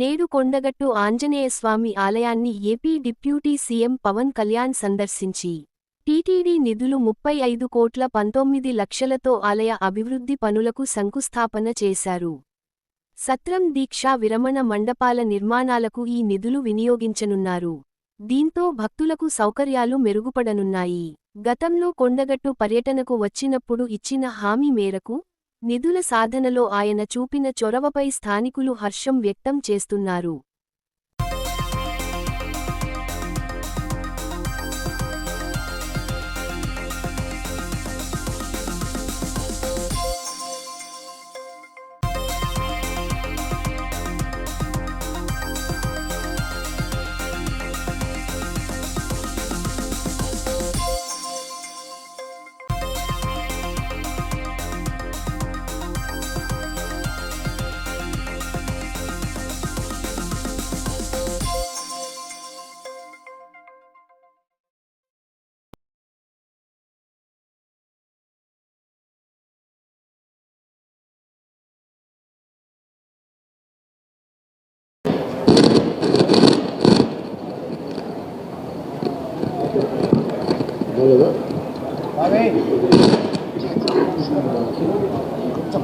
నేడు కొండగట్టు ఆంజనేయస్వామి ఆలయాన్ని AP deputy CM Pawan Kalyan సందర్శించి టీటీడీ నిధులు ముప్పై ఐదు కోట్ల పంతొమ్మిది లక్షలతో ఆలయ అభివృద్ధి పనులకు శంకుస్థాపన చేశారు. సత్రం దీక్షా విరమణ మండపాల నిర్మాణాలకు ఈ నిధులు వినియోగించనున్నారు. దీంతో భక్తులకు సౌకర్యాలు మెరుగుపడనున్నాయి. గతంలో కొండగట్టు పర్యటనకు వచ్చినప్పుడు ఇచ్చిన హామీ మేరకు నిధుల సాధనలో ఆయన చూపిన చొరవపై స్థానికులు హర్షం వ్యక్తం చేస్తున్నారు.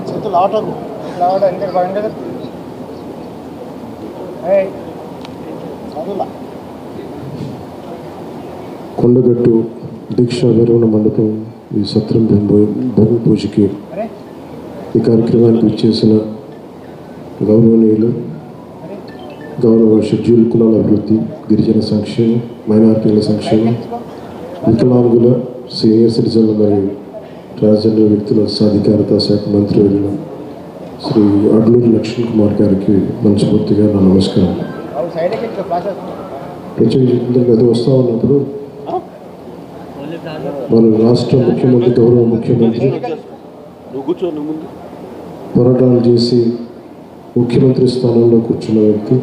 చేతులు ఆటకు. లావడ ఎంత బాగుంది కదా? ఏయ్ చదువులా. కొండగట్టు దీక్షా విరమణ మండపం ఈ సత్రం భూమి పూజకి ఈ కార్యక్రమానికి వచ్చేసిన గౌరవనీయులు గౌరవ షెడ్యూల్ కులాల అభివృద్ధి గిరిజన సంక్షేమం మైనారిటీల సంక్షేమం వికలాంగుల సీనియర్ సిటిజన్ల మరియు ట్రాన్స్జెండర్ వ్యక్తుల సాధికారత శాఖ మంత్రి వెళ్ళిన శ్రీ అడ్లూరి లక్ష్మణ్ కుమార్ గారికి మనస్ఫూర్తిగా నా నమస్కారం. ప్రత్యేక ప్రత్యేకించి గత వస్తూ ఉన్నప్పుడు మన రాష్ట్ర ముఖ్యమంత్రి గౌరవ ముఖ్యమంత్రి పోరాటాలు చేసి ముఖ్యమంత్రి స్థానంలో కూర్చున్న వ్యక్తి.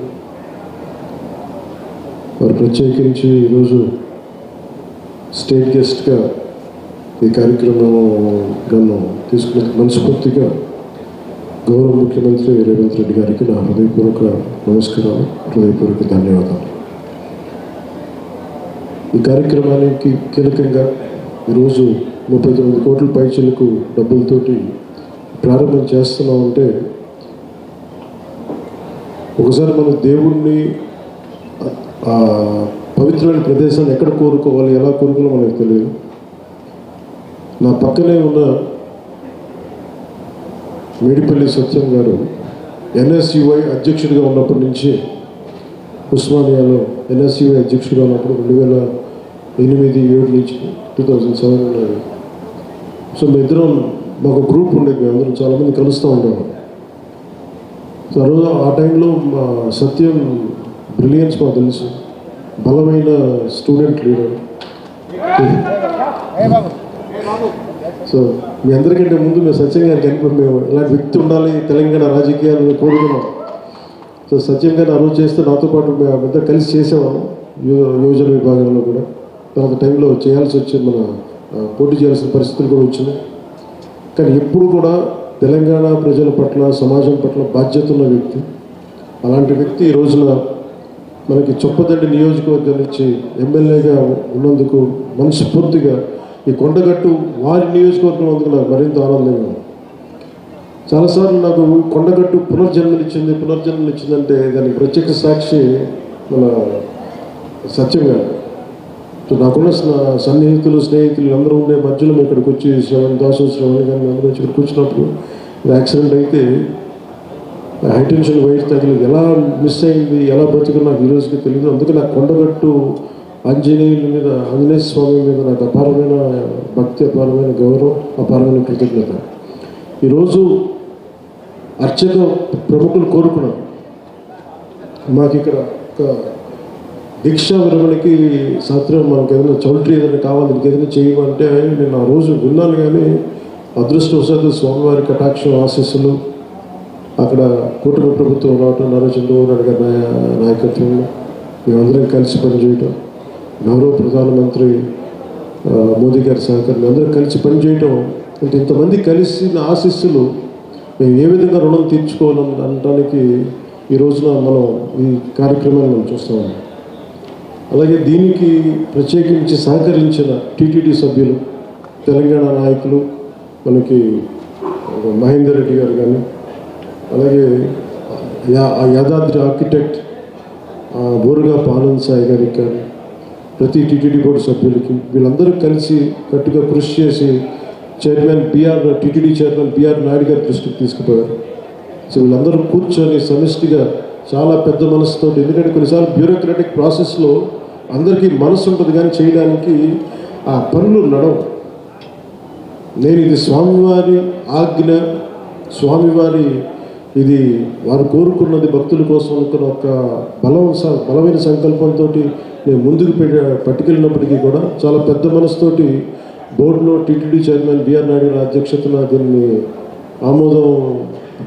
వారు ప్రత్యేకించి ఈరోజు స్టేట్ గెస్ట్గా ఈ కార్యక్రమం నన్ను తీసుకున్న మనస్ఫూర్తిగా గౌరవ ముఖ్యమంత్రి రేవంత్ రెడ్డి గారికి నా హృదయపూర్వక నమస్కారాలు హృదయపూర్వక ధన్యవాదాలు. ఈ కార్యక్రమానికి కీలకంగా ఈరోజు ముప్పై తొమ్మిది కోట్ల పైచలకు డబ్బులతోటి ప్రారంభం చేస్తున్నామంటే ఒకసారి మన దేవుణ్ణి పవిత్రమైన ప్రదేశాన్ని ఎక్కడ కోరుకోవాలి ఎలా కోరుకోవాలో మనకు తెలియదు. నా పక్కనే ఉన్న మేడిపల్లి సత్యం గారు ఎన్ఎస్యుఐ అధ్యక్షుడిగా ఉన్నప్పటి నుంచి ఉస్మానియాలో ఎన్ఎస్యుఐ అధ్యక్షుడిగా ఉన్నప్పుడు రెండు వేల ఎనిమిది ఏడు నుంచి టూ థౌజండ్ సెవెన్ సో మీ ఇద్దరం మాకు గ్రూప్ ఉండేది మేమందరం చాలామంది కలుస్తూ ఉండేవాళ్ళం. సో ఆ రోజు ఆ టైంలో మా సత్యం బ్రిలియన్స్ మాకు తెలుసు. బలమైన స్టూడెంట్ లీడర్ సో మీ అందరికంటే ముందు మేము సత్యం గారికి అనుకుని మేము ఇలాంటి వ్యక్తి ఉండాలి తెలంగాణ రాజకీయాలు కోరుకున్నాం. సో సత్యం గారిని ఆ చేస్తే నాతో పాటు మేము పెద్ద కలిసి చేసేవాళ్ళం యో- యోజన విభాగంలో కూడా. తర్వాత టైంలో చేయాల్సి వచ్చింది మన పోటీ చేయాల్సిన పరిస్థితులు కూడా వచ్చినాయి. కానీ ఎప్పుడు కూడా తెలంగాణ ప్రజల పట్ల సమాజం పట్ల బాధ్యత ఉన్న వ్యక్తి. అలాంటి వ్యక్తి ఈ రోజున మనకి చొప్పదండి నియోజకవర్గం నుంచి ఎమ్మెల్యేగా ఉన్నందుకు మనస్ఫూర్తిగా ఈ కొండగట్టు వారి నియోజకవర్గం ఉన్నందుకు నాకు మరింత ఆనందంగా చాలాసార్లు నాకు కొండగట్టు పునర్జన్మనిచ్చింది పునర్జన్మనిచ్చిందంటే దానికి ప్రత్యక్ష సాక్షి మన సత్యం గారు. సో నాకున్న సన్నిహితులు స్నేహితులు అందరూ ఉండే మధ్యలో ఇక్కడికి వచ్చి శ్రవణ్ దాసు శ్రవణ్ గారిని అందరూ వచ్చి ఇక్కడికి వచ్చినప్పుడు యాక్సిడెంట్ అయితే హైటెన్షన్ వైర్ తగిలి ఎలా మిస్ అయింది ఎలా బతుకు నాకు ఈ తెలియదు అందుకే నాకు కొండగట్టు ఆంజనేయుల మీద ఆంజనేయ స్వామి మీద నాకు అపారమైన భక్తి అపారమైన గౌరవం అపారమైన కృతజ్ఞత. ఈరోజు అర్చక ప్రముఖులు కోరుకున్నారు మాకు ఇక్కడ ఒక దీక్షా విరమణకి సాత్రం మనకు ఏదైనా చౌల్ట్రీ ఏదైనా కావాలి ఇంకేదైనా చేయమంటే నేను ఆ రోజు విన్నాను కానీ అదృష్టవశాత్తు స్వామివారి కటాక్షం ఆశీస్సులు అక్కడ కూటమి ప్రభుత్వం రావటం నారా చంద్రబాబు నాయుడు గారి నాయకత్వంలో మేమందరం కలిసి పనిచేయటం. గౌరవ ప్రధానమంత్రి మోదీ గారి సహకారం అందరం కలిసి పనిచేయటం. అంటే ఇంతమంది కలిసిన ఆశీస్సులు మేము ఏ విధంగా రుణం తీర్చుకోవాలని అనడానికి ఈ రోజున మనం ఈ కార్యక్రమాన్ని మనం చూస్తూ అలాగే దీనికి ప్రత్యేకించి సహకరించిన టీటీడీ సభ్యులు తెలంగాణ నాయకులు మనకి మహేందర్ రెడ్డి గారు కానీ అలాగే యా- ఆ యాదాద్రి ఆర్కిటెక్ట్ ఆ, బోరుగా పాలన్ సాయి గారికి కానీ ప్రతి టీటీడీ బోర్డు సభ్యులకి వీళ్ళందరూ కలిసి గట్టిగా కృషి చేసి chairman BR TTD chairman BR Naidu గారి దృష్టికి తీసుకుపోయారు. సో వీళ్ళందరూ కూర్చొని సమిష్టిగా చాలా పెద్ద మనసుతో ఎందుకంటే కొన్నిసార్లు బ్యూరోక్రాటిక్ ప్రాసెస్లో అందరికీ మనసు ఉంటుంది కానీ చేయడానికి ఆ పనులు నడవు. నేను ఇది స్వామివారి ఆజ్ఞ స్వామివారి ఇది వారు కోరుకున్నది భక్తుల కోసం అనుకున్న ఒక బలం స- బలమైన సంకల్పంతో నేను ముందుకు పట్టుకెళ్ళినప్పటికీ కూడా చాలా పెద్ద మనసుతోటి బోర్డులో టీటీడీ చైర్మన్ బిఆర్ నాయుడు గారి అధ్యక్షతన దీన్ని ఆమోదం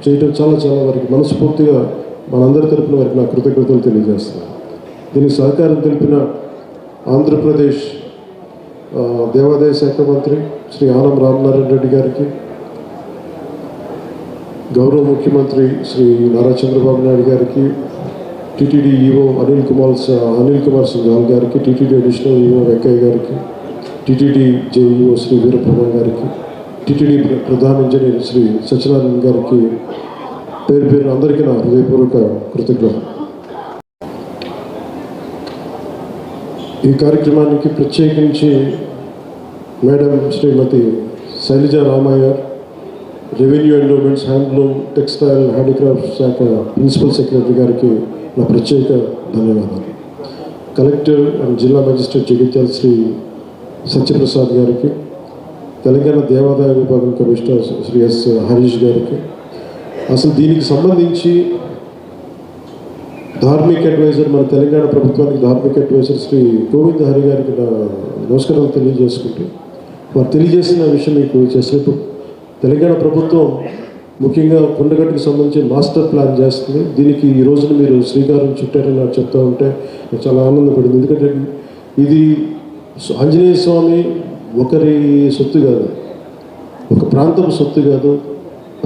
చేయడం చాలా చాలా వారికి మనస్ఫూర్తిగా మనందరి తరఫున వారికి నా కృతజ్ఞతలు తెలియజేస్తున్నాను. దీనికి సహకారం తెలిపిన ఆంధ్రప్రదేశ్ దేవాదాయ శాఖ మంత్రి శ్రీ ఆనం రామనారాయణ రెడ్డి గారికి గౌరవ ముఖ్యమంత్రి శ్రీ నారా చంద్రబాబు నాయుడు గారికి టీటీడీ ఈఓ అనిల్ కుమార్ అనిల్ కుమార్ సింఘాల్ గారికి టీటీడీ అడిషనల్ ఈఓ వెంకయ్య గారికి టీటీడీ జేఈఓ శ్రీ వీరప్రభా గారికి టీటీడీ ప్రధాన ఇంజనీర్ శ్రీ సత్యనారాయణ గారికి పేరు పేరు అందరికీ నా హృదయపూర్వక కృతజ్ఞత ఈ కార్యక్రమానికి ప్రత్యేకించి madam Shrimati Shailaja Ramaiah revenue endowments handloom textile handicraft శాఖ ప్రిన్సిపల్ సెక్రటరీ గారికి నా ప్రత్యేక ధన్యవాదాలు. కలెక్టర్ అండ్ జిల్లా మెజిస్ట్రేట్ జగిత్యాల శ్రీ సత్యప్రసాద్ గారికి తెలంగాణ దేవాదాయ విభాగం కమిషనర్ శ్రీ ఎస్ హరీష్ గారికి అసలు దీనికి సంబంధించి ధార్మిక అడ్వైజర్ మన తెలంగాణ ప్రభుత్వానికి ధార్మిక అడ్వైజర్ శ్రీ గోవింద్ హరి గారికి నా నమస్కారాలు తెలియజేసుకుంటూ వారు తెలియజేసిన విషయం మీకు చేసేప్పుడు తెలంగాణ ప్రభుత్వం ముఖ్యంగా కొండగట్టుకు సంబంధించి మాస్టర్ ప్లాన్ చేస్తుంది. దీనికి ఈ రోజున మీరు శ్రీకారం చుట్టారని నాకు చెప్తా ఉంటే చాలా ఆనందపడింది. ఎందుకంటే ఇది ఆంజనేయ స్వామి ఒకరి సొత్తు కాదు ఒక ప్రాంతం సొత్తు కాదు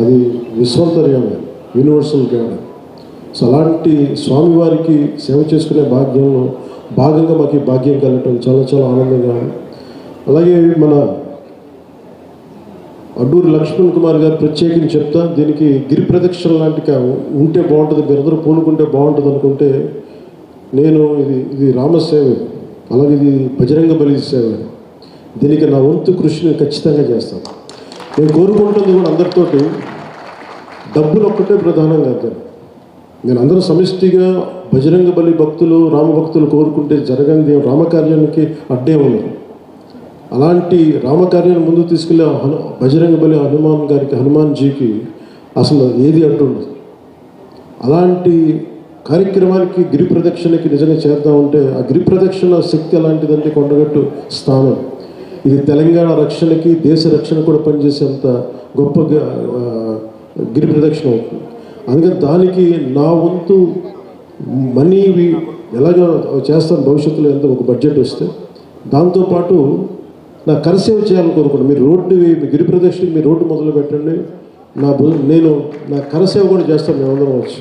అది విశ్వంతర్యమే యూనివర్సల్ గాడ్. సో అలాంటి స్వామివారికి సేవ చేసుకునే భాగ్యంలో భాగంగా మాకు ఈ భాగ్యం కలగటం చాలా చాలా ఆనందంగా అలాగే మన అడ్డూరి లక్ష్మణ్ కుమార్ గారు ప్రత్యేకించి చెప్తా దీనికి గిరి ప్రదక్షిణ లాంటి ఉంటే బాగుంటుంది మీరందరూ పూనుకుంటే బాగుంటుంది అనుకుంటే నేను ఇది ఇది రామసేవ అలాగే ఇది బజరంగ బలి సేవ. దీనికి నా వంతు కృషిని ఖచ్చితంగా చేస్తాను. నేను కోరుకుంటుంది కూడా అందరితోటి డబ్బులు ఒక్కటే ప్రధానం కాదు నేను అందరూ సమిష్టిగా బజరంగ బలి భక్తులు రామభక్తులు కోరుకుంటే జరగంది రామకార్యానికి అడ్డే ఉన్నారు అలాంటి రామకార్యాన్ని ముందు తీసుకెళ్ళే హను బజరంగ బలి హనుమాన్ గారికి హనుమాన్ జీకి అసలు ఏది అంటుండదు అలాంటి కార్యక్రమానికి గిరి ప్రదక్షిణకి నిజంగా చేద్దామంటే ఆ గిరి ప్రదక్షిణ శక్తి ఎలాంటిదంటే కొండగట్టు స్థానం. ఇది తెలంగాణ రక్షణకి దేశ రక్షణ కూడా పనిచేసేంత గొప్ప గిరి ప్రదక్షిణ అవుతుంది. అందుకని దానికి నా వంతు మనీ ఎలాగ ఎలాగో చేస్తాను భవిష్యత్తులో ఎంత ఒక బడ్జెట్ వస్తే. దాంతోపాటు నా కరసేవ చేయాలని కోరుకున్నాను మీరు రోడ్డు మీ గిరి ప్రదక్షిణకి మీరు రోడ్డు మొదలు పెట్టండి. నా నేను నా కరసేవ కూడా చేస్తాను. మేమందరం వచ్చి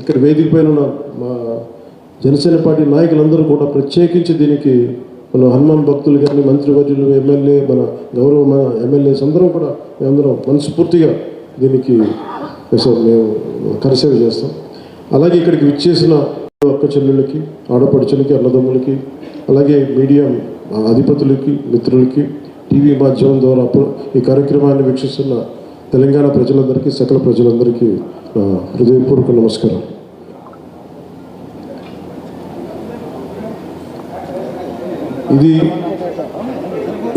ఇక్కడ వేదిక పైన ఉన్న మా జనసేన పార్టీ నాయకులందరూ కూడా ప్రత్యేకించి దీనికి మన హనుమాన్ భక్తులు కానీ మంత్రివర్యులు ఎమ్మెల్యే మన గౌరవ మన ఎమ్మెల్యేస్ అందరం కూడా మేమందరం మనస్ఫూర్తిగా దీనికి మేము కరసేవ చేస్తాం. అలాగే ఇక్కడికి విచ్చేసిన అక్క చెల్లెళ్ళకి ఆడపడుచులకి అన్నదమ్ములకి అలాగే మీడియా అధిపతులకి మిత్రులకి టీవీ మాధ్యమం ద్వారా ఈ కార్యక్రమాన్ని వీక్షిస్తున్న తెలంగాణ ప్రజలందరికీ సకల ప్రజలందరికీ హృదయపూర్వక నమస్కారం. ఇది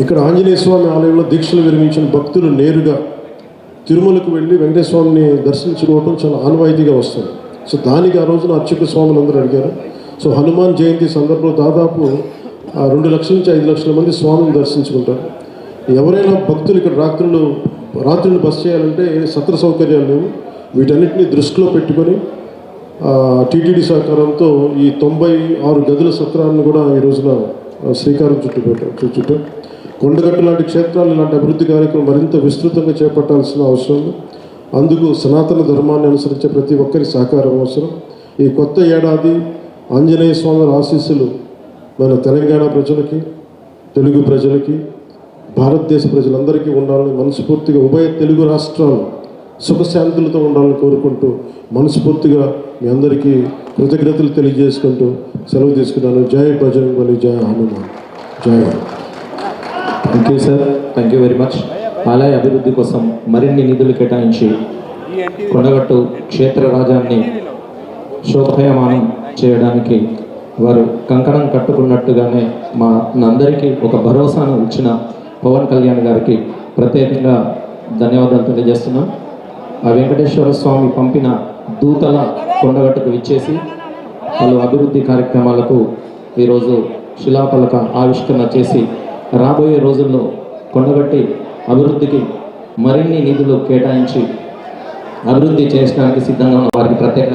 ఇక్కడ ఆంజనేయ స్వామి ఆలయంలో దీక్షలు విరమించిన భక్తులు నేరుగా తిరుమలకు వెళ్ళి వెంకటేశ్వరిని దర్శించుకోవటం చాలా ఆనవాయితీగా వస్తుంది. సో దానికి ఆ రోజున అర్చక స్వాములు అందరూ అడిగారు. సో హనుమాన్ జయంతి సందర్భంలో దాదాపు రెండు లక్షల నుంచి ఐదు లక్షల మంది స్వామిని దర్శించుకుంటారు. ఎవరైనా భక్తులు ఇక్కడ రాత్రులు రాత్రులు బస్ చేయాలంటే సత్ర సౌకర్యాలు లేవు. వీటన్నిటిని దృష్టిలో పెట్టుకొని టీటీడీ సహకారంతో ఈ తొంభై ఆరు గదుల సత్రాలను కూడా ఈ రోజున శ్రీకారం చుట్టూ పెట్టాం చుట్టూ కొండగట్టు లాంటి క్షేత్రాలు ఇలాంటి అభివృద్ధి కార్యక్రమం మరింత విస్తృతంగా చేపట్టాల్సిన అవసరం ఉంది. అందుకు సనాతన ధర్మాన్ని అనుసరించే ప్రతి ఒక్కరి సహకారం అవసరం. ఈ కొత్త ఏడాది ఆంజనేయ స్వామి ఆశీస్సులు మన తెలంగాణ ప్రజలకి తెలుగు ప్రజలకి భారతదేశ ప్రజలందరికీ ఉండాలని మనస్ఫూర్తిగా ఉభయ తెలుగు రాష్ట్రాలు సుఖశాంతులతో ఉండాలని కోరుకుంటూ మనస్ఫూర్తిగా మీ అందరికీ కృతజ్ఞతలు తెలియజేసుకుంటూ సెలవు తీసుకున్నాను. జై బజరంగ్ బలి జై హనుమాన్. జయ thank you sir thank you very much ఆలయ అభివృద్ధి కోసం మరిన్ని నిధులు కేటాయించి కొండగట్టు క్షేత్ర రాజాన్ని శోభయమానం చేయడానికి వారు కంకణం కట్టుకున్నట్టుగానే మా అందరికీ ఒక భరోసాను ఇచ్చిన పవన్ కళ్యాణ్ గారికి ప్రత్యేకంగా ధన్యవాదాలు తెలియజేస్తున్నాం. ఆ వెంకటేశ్వర స్వామి పంపిన దూతల కొండగట్టుకు ఇచ్చేసి పలు అభివృద్ధి కార్యక్రమాలకు ఈరోజు శిలాపలక ఆవిష్కరణ చేసి రాబోయే రోజుల్లో కొండగట్టి అభివృద్ధికి మరిన్ని నిధులు కేటాయించి అభివృద్ధి చేయడానికి సిద్ధంగా ఉన్న వారికి ప్రత్యేక